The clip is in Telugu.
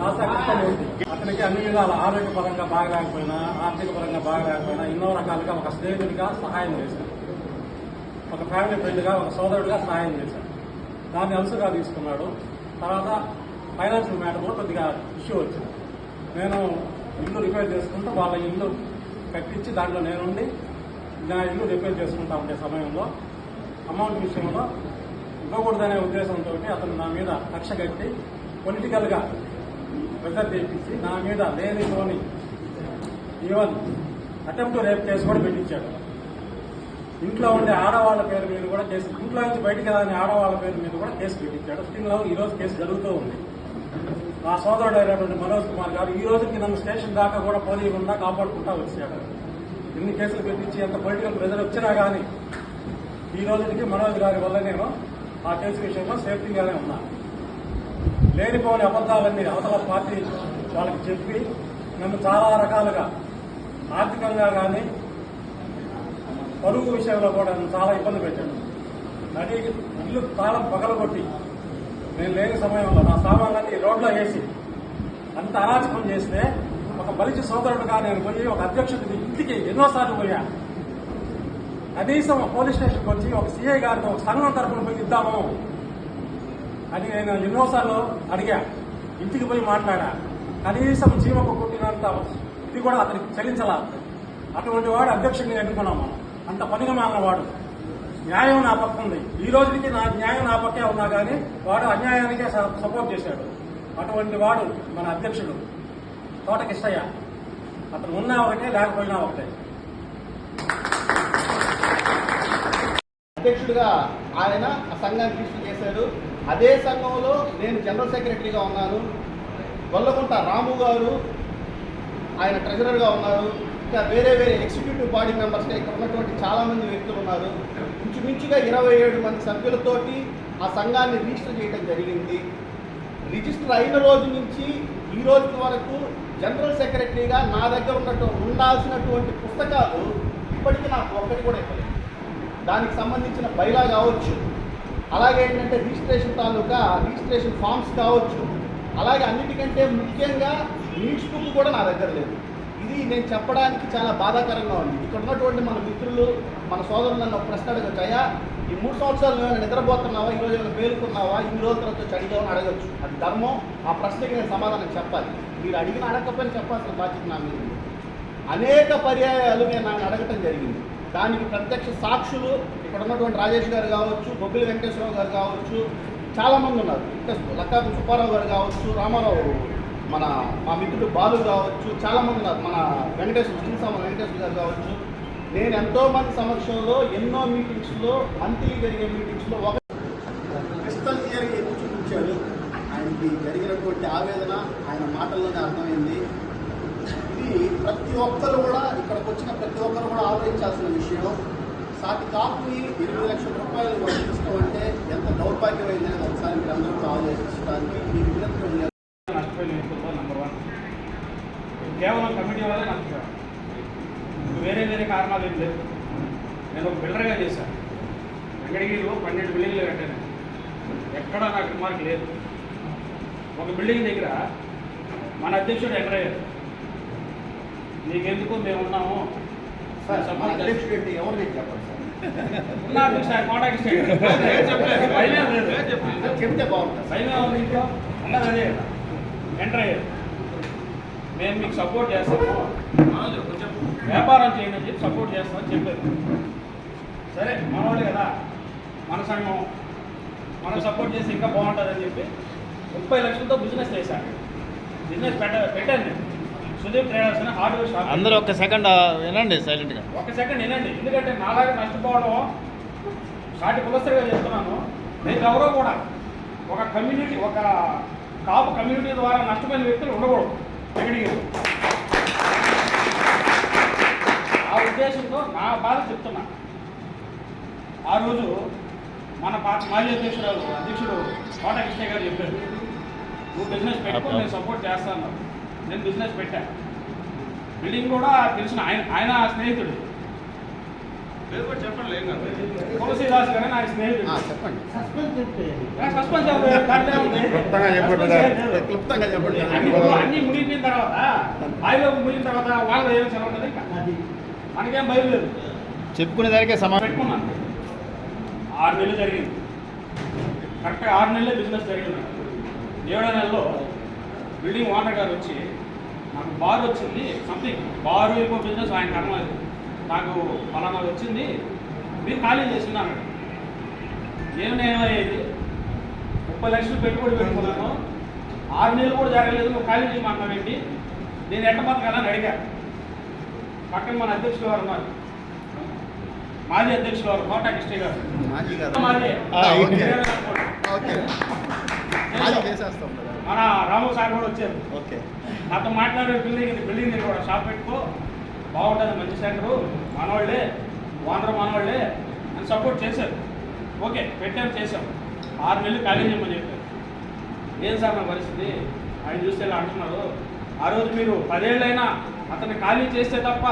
అతనికి అన్ని విధాల ఆరోగ్యపరంగా బాగలేకపోయినా ఆర్థిక పరంగా బాగలేకపోయినా ఎన్నో రకాలుగా ఒక స్నేహితుడిగా సహాయం చేశాడు. ఒక ఫ్యామిలీ ఫ్రెండ్గా ఒక సోదరుడిగా సహాయం చేశాడు. దాన్ని అలసుగా తీసుకున్నాడు. తర్వాత ఫైనాన్షియల్ మ్యాటర్ కూడా కొద్దిగా ఇష్యూ వచ్చింది. నేను ఇల్లు రిపేర్ చేసుకుంటూ వాళ్ళ ఇల్లు కట్టించి దాంట్లో నేనుండి నా ఇల్లు రిపేర్ చేసుకుంటా ఉండే సమయంలో అమౌంట్ విషయంలో ఇవ్వకూడదనే ఉద్దేశంతో అతను నా మీద కక్ష కట్టి పొలిటికల్గా ప్రెషర్ తెప్పించి నా మీద లేనిలోని ఈవెన్ అటెంప్ట్ రేప్ కేసు కూడా పెట్టించాడు. ఇంట్లో ఉండే ఆడవాళ్ళ పేరు మీద కూడా కేసు ఇంట్లో నుంచి బయటికి రాని ఆడవాళ్ళ పేరు మీద కూడా కేసు పెట్టించాడు. స్టిల్ ఈరోజు కేసు జరుగుతూ ఉంది. నా సోదరుడు అయినటువంటి మనోజ్ కుమార్ గారు ఈ రోజుకి నన్ను స్టేషన్ దాకా కూడా పోనీయకుండా కాపాడుకుంటా వచ్చాడు. ఎన్ని కేసులు పెట్టించి ఎంత పొలిటికల్ ప్రెజర్ వచ్చినా కానీ ఈ రోజుకి మనోజ్ గారి వల్ల నేను ఆ కేసు విషయంలో సేఫ్టీగానే ఉన్నా. లేనిపోని అబద్ధాలన్నీ అవతల పార్టీ వాళ్ళకి చెప్పి నన్ను చాలా రకాలుగా ఆర్థికంగా కానీ పరుగు విషయంలో కూడా నన్ను చాలా ఇబ్బంది పెట్టాడు నడి ఇల్లు తాళం పగలగొట్టి నేను లేని సమయంలో నా సామాన్లన్నీ రోడ్లో వేసి అంత అరాచకం చేస్తే ఒక బలిచి సోదరుడుగా నేను పోయి ఒక అధ్యక్షుడి ఇంటికి ఎన్నోసార్లు పోయా. కనీసం పోలీస్ స్టేషన్కి వచ్చి ఒక సీఐ గారితో ఒక సంఘం తరఫున పోయి ఇద్దాము. అని నేను ఎన్నోసార్లు అడిగా. ఇంటికి పోయి మాట్లాడా. కనీసం జీవకు కుట్టినంత ఇది కూడా అతనికి చెల్లించాల అటువంటి వాడు అధ్యక్షుడిని ఎన్నుకున్నాం మనం అంత పనిగా మాలిన వాడు. న్యాయం నా పక్క ఉంది. ఈ రోజుకి నా న్యాయం నా పక్కే ఉన్నా కానీ వాడు అన్యాయానికే స- సపోర్ట్ చేశాడు. అటువంటి వాడు మన అధ్యక్షుడు. తోటకిష్టయ్య అతను ఉన్నా ఒకటే లేకపోయినా ఒకటే. అధ్యక్షుడిగా ఆయన ఆ సంఘాన్ని చేశాడు. చేశారు అదే సంఘంలో నేను జనరల్ సెక్రటరీగా ఉన్నాను. గొల్లకుంట రాము గారు ఆయన ట్రెజరర్గా ఉన్నారు. ఇంకా వేరే వేరే ఎగ్జిక్యూటివ్ బాడీ మెంబర్స్గా ఇక్కడ ఉన్నటువంటి చాలామంది వ్యక్తులు ఉన్నారు. ఇంచుమించుగా ఇరవై ఏడు మంది సభ్యులతోటి ఆ సంఘాన్ని రిజిస్టర్ చేయడం జరిగింది. రిజిస్టర్ అయిన రోజు నుంచి ఈ రోజు వరకు జనరల్ సెక్రటరీగా నా దగ్గర ఉన్నట్టు ఉండాల్సినటువంటి పుస్తకాలు ఇప్పటికీ నాకు ఒక్కటి కూడా ఇవ్వలేదు. దానికి సంబంధించిన బైలా కావచ్చు అలాగే ఏంటంటే రిజిస్ట్రేషన్ తాలూకా రిజిస్ట్రేషన్ ఫామ్స్ కావచ్చు. అలాగే అన్నిటికంటే ముఖ్యంగా నీడ్స్ బుక్ కూడా నా దగ్గర లేదు. ఇది నేను చెప్పడానికి చాలా బాధాకరంగా ఉంది. ఇక్కడ ఉన్నటువంటి మన మిత్రులు మన సోదరులు నన్ను ప్రశ్న అడగచ్చు అయ్యా ఈ మూడు సంవత్సరాలు నువ్వు నిద్రపోతున్నావా? ఈ రోజు ఏమైనా పేరుకున్నావా ఇన్ని రోజుల తర్వాత వచ్చి అడగచ్చు. అది ధర్మం. ఆ ప్రశ్నకి నేను సమాధానం చెప్పాలి. మీరు అడిగిన అడగకపోయినా చెప్పాల్సిన బాధ్యత నా మీద అనేక పర్యాయాలు నేను నన్ను అడగటం జరిగింది. దానికి ప్రత్యక్ష సాక్షులు ఇక్కడ ఉన్నటువంటి రాజేష్ గారు కావచ్చు బొబ్బిలి వెంకటేశ్వరరావు గారు కావచ్చు చాలామంది ఉన్నారు. ఇంకా లక్కాపు సుబ్బారావు గారు కావచ్చు రామారావు మన మా మిత్రుడు బాలు కావచ్చు చాలామంది ఉన్నారు. మన వెంకటేశ్వర శ్రీసామ వెంకటేశ్వర గారు కావచ్చు. నేను ఎంతోమంది సమక్షంలో ఎన్నో మీటింగ్స్లో మంత్లీ జరిగే మీటింగ్స్లో ఒక క్రిస్టల్ క్లియర్గా ఎత్తి చూపించాడు ఆయనకి జరిగినటువంటి ఆవేదన ఆయన మాటల్లోనే అర్థమైంది. ఇది ప్రతి ఒక్కరు కూడా ఇక్కడికి వచ్చిన ప్రతి ఒక్కరు కూడా ఆలోచించాల్సిన విషయం. సాటి కాపుని ఎనిమిది లక్షల రూపాయలు వర్తించడం అంటే ఎంత దౌర్భాగ్యమైందని ఒకసారి మీరు అందరూ ఆలోచించడానికి మీ విజ్ఞప్తి నెంబర్ వన్ కేవలం కమిటీ వల్ల నష్టపోయాను వేరే వేరే కారణాలు ఏం లేదు నేను ఒక బిల్డర్గా చేశాను. వెంకటగిరిలో పన్నెండు బిల్డింగ్లు కట్టాను. ఎక్కడా నాకు రిమార్క్ లేదు. ఒక బిల్డింగ్ దగ్గర మన అధ్యక్షుడు ఎంటర్ అయ్యారు నీకెందుకు మేము ఉన్నాము? చెప్తే బాగుంటుంది. ఎంటర్ అయ్యారు. మేము మీకు సపోర్ట్ చేస్తాము. వ్యాపారం చేయండి అని చెప్పి సపోర్ట్ చేస్తామని చెప్పారు. సరే మనవాళ్ళు కదా. మన సంఘం. మనం సపోర్ట్ చేసి ఇంకా బాగుంటుందని చెప్పి ముప్పై లక్షలతో బిజినెస్ చేశాను బిజినెస్ పెట్ట పెట్టాను సుదీప్ ట్రేడర్స్ అని హార్డ్వేర్ షాప్ అందరూ ఒక సెకండ్ వినండి సైలెంట్గా ఒక సెకండ్ వినండి. ఎందుకంటే నాలాగా నష్టపోవడం సాటి కులస్తుగా చెప్తున్నాను. నేను ఎవరో కూడా ఒక కమ్యూనిటీ ఒక కాపు కమ్యూనిటీ ద్వారా నష్టపోయిన వ్యక్తులు ఉండకూడదు. ఆ ఉద్దేశంతో నా బాధ చెప్తున్నా. ఆ రోజు మన పార్టీ మాజీ అధ్యక్షుడు అధ్యక్షుడు కోట కృష్ణ గారు చెప్పారు. నువ్వు బిజినెస్ పెట్టుకో నేను సపోర్ట్ చేస్తాను. నేను బిజినెస్ పెట్టాను బిల్డింగ్ కూడా తెలిసిన ఆయన ఆయన స్నేహితుడు. తులసీదాస్ గారు నా స్నేహితుడు. ఆ, చెప్పండి. సస్పెన్స్ చెప్పండి అన్ని మునిగిన తర్వాత బావిలో మునిగిన తర్వాత వాళ్ళు ఏం సెలవు ఉంటుంది మనకేం భయం లేదు. చెప్పుకునే దానికే సమాధానం. పెట్టుకున్నాను. ఆరు నెలలు జరిగింది. కరెక్ట్గా ఆరు నెలలే బిజినెస్ జరిగింది. ఏడో నెలలో బిల్డింగ్ ఓనర్ గారు వచ్చి నాకు బార్ వచ్చింది సంథింగ్ బారు ఇంకో బిజినెస్ ఆయన కర్మ అది. నాకు ఫలానా వచ్చింది. మీరు ఖాళీ చేస్తున్నాను నేను అయ్యేది? ముప్పై లక్షలు పెట్టుబడి పెట్టుకున్నాను. ఆరు నెలలు కూడా జరగలేదు. నువ్వు ఖాళీ చేయమన్నావేంటి నేను ఎట్ట బతకాలని అడిగా. పక్కన మన అధ్యక్షులు గారు ఉన్నారు? మాజీ అధ్యక్షులు వారు కోట కృష్ణ గారు. మాజీ గారు. కదా. మన రాము సార్ కూడా వచ్చారు. ఓకే. నాతో మాట్లాడే బిల్డింగ్ ఇది బిల్డింగ్ దగ్గర కూడా షాప్ పెట్టుకో. బాగుంటుంది మంచి సెంటరు. మనవాళ్ళే ఓనర్ మనవాళ్ళే అని సపోర్ట్ చేశారు. ఓకే పెట్టాం చేసాం ఆరు నెలలు ఖాళీ చేయమని చెప్పారు. ఏం సార్ నా పరిస్థితి? ఆయన చూస్తే ఇలా అంటున్నారు? ఆ రోజు మీరు పదేళ్ళైనా అతన్ని ఖాళీ చేస్తే తప్ప